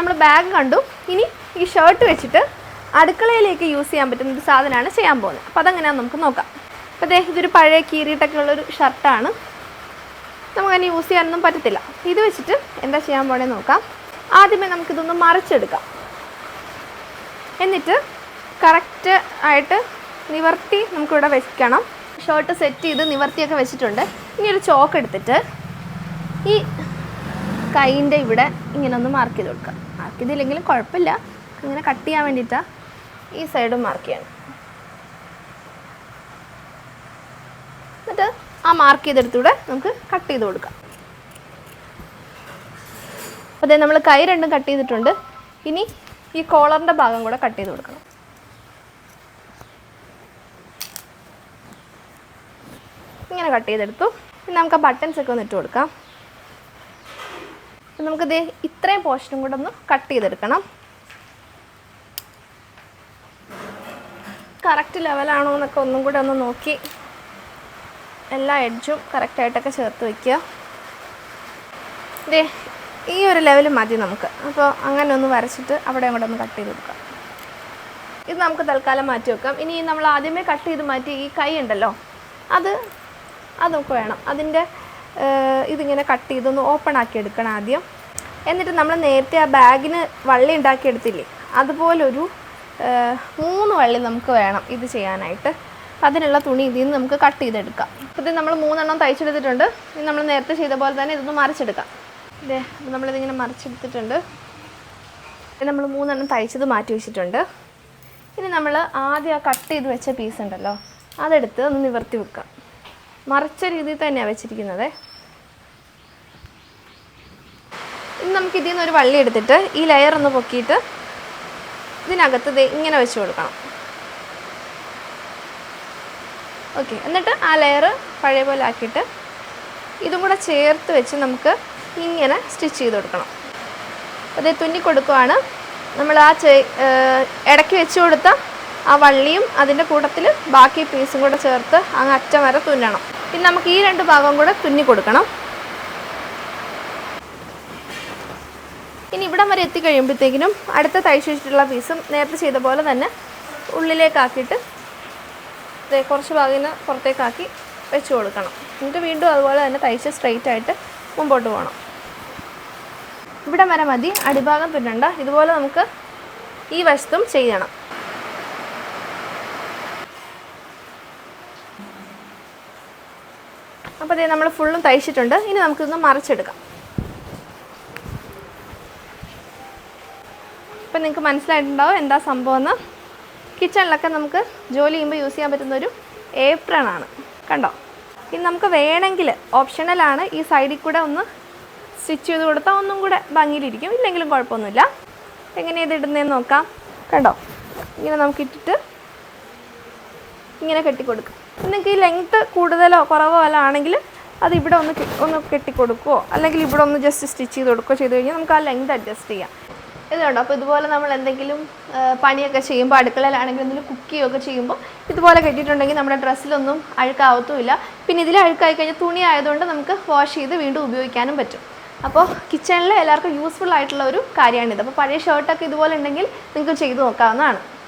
നമ്മൾ ബാഗ് കണ്ടു. ഇനി ഈ ഷർട്ട് വെച്ചിട്ട് അടുക്കളയിലേക്ക് യൂസ് ചെയ്യാൻ പറ്റുന്ന ഒരു സാധനമാണ് ചെയ്യാൻ പോകുന്നത്. അപ്പോൾ അതെങ്ങനെയാണെന്ന് നമുക്ക് നോക്കാം. അപ്പോൾ ദേ ഇതൊരു പഴയ കീറിയിട്ടൊക്കെ ഉള്ളൊരു ഷർട്ടാണ് നമുക്കതിന് യൂസ് ചെയ്യാനൊന്നും പറ്റത്തില്ല. ഇത് വെച്ചിട്ട് എന്താ ചെയ്യാൻ പോകണേ നോക്കാം. ആദ്യമേ നമുക്കിതൊന്ന് മറിച്ചെടുക്കാം. എന്നിട്ട് കറക്റ്റ് ആയിട്ട് നിവർത്തി നമുക്കിവിടെ വെക്കണം. ഷർട്ട് സെറ്റ് ചെയ്ത് നിവർത്തിയൊക്കെ വെച്ചിട്ടുണ്ട്. ഇനി ഒരു ചോക്ക് എടുത്തിട്ട് ഈ കൈയിന്റെ ഇവിടെ ഇങ്ങനെ ഒന്ന് മാർക്ക് ചെയ്ത് കൊടുക്കുക. മാർക്ക് ചെയ്തില്ലെങ്കിലും കുഴപ്പമില്ല. ഇങ്ങനെ കട്ട് ചെയ്യാൻ വേണ്ടിയിട്ടാണ് ഈ സൈഡും മാർക്ക് ചെയ്യണം. എന്നിട്ട് ആ മാർക്ക് ചെയ്തെടുത്തൂടെ നമുക്ക് കട്ട് ചെയ്ത് കൊടുക്കാം. അപ്പോൾ അതെ നമ്മൾ കൈ രണ്ടും കട്ട് ചെയ്തിട്ടുണ്ട്. ഇനി ഈ കോളറിന്റെ ഭാഗം കൂടെ കട്ട് ചെയ്ത് കൊടുക്കണം. ഇങ്ങനെ കട്ട് ചെയ്തെടുത്തു. ഇനി നമുക്ക് ആ ബട്ടൺസ് ഒക്കെ ഒന്ന് ഇട്ട് കൊടുക്കാം. അപ്പം നമുക്ക് ദേ ഇത്രയും പോർഷനും കൂടെ ഒന്ന് കട്ട് ചെയ്തെടുക്കണം. കറക്റ്റ് ലെവലാണോ എന്നൊക്കെ ഒന്നും കൂടെ ഒന്ന് നോക്കി. എല്ലാ എഡ്ജും കറക്റ്റായിട്ടൊക്കെ ചേർത്ത് വയ്ക്കുക ഇതേ ഈ ഒരു ലെവൽ മതി നമുക്ക്. അപ്പോൾ അങ്ങനെ ഒന്ന് വരച്ചിട്ട് അവിടെ അങ്ങോട്ട് ഒന്ന് കട്ട് ചെയ്ത് കൊടുക്കാം. ഇത് നമുക്ക് തൽക്കാലം മാറ്റി വെക്കാം. ഇനി നമ്മൾ ആദ്യമേ കട്ട് ചെയ്ത് മാറ്റി ഈ കൈ ഉണ്ടല്ലോ അത് അത് നമുക്ക് വേണം. അതിന്റെ ഇതിങ്ങനെ കട്ട് ചെയ്തൊന്ന് ഓപ്പൺ ആക്കി എടുക്കണം ആദ്യം. എന്നിട്ട് നമ്മൾ നേരത്തെ ആ ബാഗിന് വള്ളി ഉണ്ടാക്കി എടുത്തില്ലേ? അതുപോലൊരു മൂന്ന് വള്ളി നമുക്ക് വേണം ഇത് ചെയ്യാനായിട്ട്. അതിനുള്ള തുണി ഇതിൽ നിന്ന് നമുക്ക് കട്ട് ചെയ്തെടുക്കാം. ഇത് നമ്മൾ മൂന്നെണ്ണം തയ്ച്ചെടുത്തിട്ടുണ്ട്. ഇനി നമ്മൾ നേരത്തെ ചെയ്ത പോലെ തന്നെ ഇതൊന്ന് മറിച്ചെടുക്കാം. ഇതേ നമ്മളിതിങ്ങനെ മറിച്ചെടുത്തിട്ടുണ്ട്. നമ്മൾ മൂന്നെണ്ണം തയ്ച്ചത് മാറ്റി വെച്ചിട്ടുണ്ട്. ഇനി നമ്മൾ ആദ്യം ആ കട്ട് ചെയ്ത് വെച്ച പീസ് ഉണ്ടല്ലോ അതെടുത്ത് ഒന്ന് നിവർത്തി വെക്കാം. മറിച്ച രീതിയിൽ തന്നെയാണ് വെച്ചിരിക്കുന്നത്. ഇനി നമുക്ക് ഇതിൽ നിന്ന് ഒരു വള്ളി എടുത്തിട്ട് ഈ ലെയർ ഒന്ന് പൊക്കിയിട്ട് ഇതിനകത്ത് ദേ ഇങ്ങനെ വെച്ച് കൊടുക്കണം. ഓക്കെ എന്നിട്ട് ആ ലെയർ പഴയ പോലെ ആക്കിയിട്ട് ഇതും കൂടെ ചേർത്ത് വെച്ച് നമുക്ക് ഇങ്ങനെ സ്റ്റിച്ച് ചെയ്ത് കൊടുക്കണം. അതേ തുന്നി കൊടുക്കുവാണ്. നമ്മൾ ആ ഇടയ്ക്ക് വെച്ച് കൊടുത്ത ആ വള്ളിയും അതിന്റെ കൂട്ടത്തിൽ ബാക്കി പീസും കൂടെ ചേർത്ത് അങ്ങ് അറ്റം വരെ തുന്നണം. പിന്നെ നമുക്ക് ഈ രണ്ട് ഭാഗവും കൂടെ തുന്നി കൊടുക്കണം. ഇനി ഇവിടം വരെ എത്തിക്കഴിയുമ്പോഴത്തേക്കിനും അടുത്ത തയ്ച്ചിട്ടുള്ള പീസും നേരത്തെ ചെയ്ത പോലെ തന്നെ ഉള്ളിലേക്കാക്കിയിട്ട് കുറച്ച് ഭാഗത്തിന് പുറത്തേക്കാക്കി വെച്ച് കൊടുക്കണം. എന്നിട്ട് വീണ്ടും അതുപോലെ തന്നെ തയ്ച്ച് സ്ട്രെയിറ്റ് ആയിട്ട് മുമ്പോട്ട് പോകണം. ഇവിടം വരെ മതി. അടിഭാഗം തുന്നണ്ട. ഇതുപോലെ നമുക്ക് ഈ വശത്തും ചെയ്യണം. അപ്പോൾ ഇതേ നമ്മൾ ഫുള്ളും തയ്ച്ചിട്ടുണ്ട്. ഇനി നമുക്കിതൊന്ന് മറിച്ചെടുക്കാം. ഇപ്പം നിങ്ങൾക്ക് മനസ്സിലായിട്ടുണ്ടാവും എന്താ സംഭവം എന്ന് കിച്ചണിലൊക്കെ നമുക്ക് ജോലി ചെയ്യുമ്പോൾ യൂസ് ചെയ്യാൻ പറ്റുന്ന ഒരു ഏപ്രൺ ആണ് കണ്ടോ? ഇനി നമുക്ക് വേണമെങ്കിൽ ഓപ്ഷണലാണ് ഈ സൈഡിൽ കൂടെ ഒന്ന് സ്റ്റിച്ച് ചെയ്ത് കൊടുത്താൽ ഒന്നും കൂടെ ഭംഗിയിലിരിക്കും. ഇല്ലെങ്കിലും കുഴപ്പമൊന്നുമില്ല. എങ്ങനെയാണ് ഇത് ഇടുന്നതെന്ന് നോക്കാം. കണ്ടോ? ഇങ്ങനെ നമുക്ക് ഇട്ടിട്ട് ഇങ്ങനെ കെട്ടിക്കൊടുക്കും. നിങ്ങൾക്ക് ഈ ലെങ്ത്ത് കൂടുതലോ കുറവോ അല്ല ആണെങ്കിൽ അത് ഇവിടെ ഒന്ന് ഒന്ന് കെട്ടിക്കൊടുക്കുകയോ അല്ലെങ്കിൽ ഇവിടെ ഒന്ന് ജസ്റ്റ് സ്റ്റിച്ച് ചെയ്ത് കൊടുക്കുകയോ ചെയ്ത് കഴിഞ്ഞാൽ നമുക്ക് ആ ലെങ്ത് അഡ്ജസ്റ്റ് ചെയ്യാം. ഇത് കണ്ടോ? അപ്പോൾ ഇതുപോലെ നമ്മൾ എന്തെങ്കിലും പണിയൊക്കെ ചെയ്യുമ്പോൾ അടുക്കളയിലാണെങ്കിലും എന്തെങ്കിലും കുക്ക് ചെയ്യുകയൊക്കെ ചെയ്യുമ്പോൾ ഇതുപോലെ കെട്ടിയിട്ടുണ്ടെങ്കിൽ നമ്മുടെ ഡ്രസ്സിലൊന്നും അഴുക്കാവത്തുമില്ല. പിന്നെ ഇതിൽ അഴുക്കായി കഴിഞ്ഞാൽ തുണി ആയതുകൊണ്ട് നമുക്ക് വാഷ് ചെയ്ത് വീണ്ടും ഉപയോഗിക്കാനും പറ്റും. അപ്പോൾ കിച്ചണിൽ എല്ലാവർക്കും യൂസ്ഫുൾ ആയിട്ടുള്ള ഒരു കാര്യമാണിത്. അപ്പോൾ പഴയ ഷർട്ടൊക്കെ ഇതുപോലെ ഉണ്ടെങ്കിൽ നിങ്ങൾക്ക് ചെയ്തു നോക്കാവുന്നതാണ്.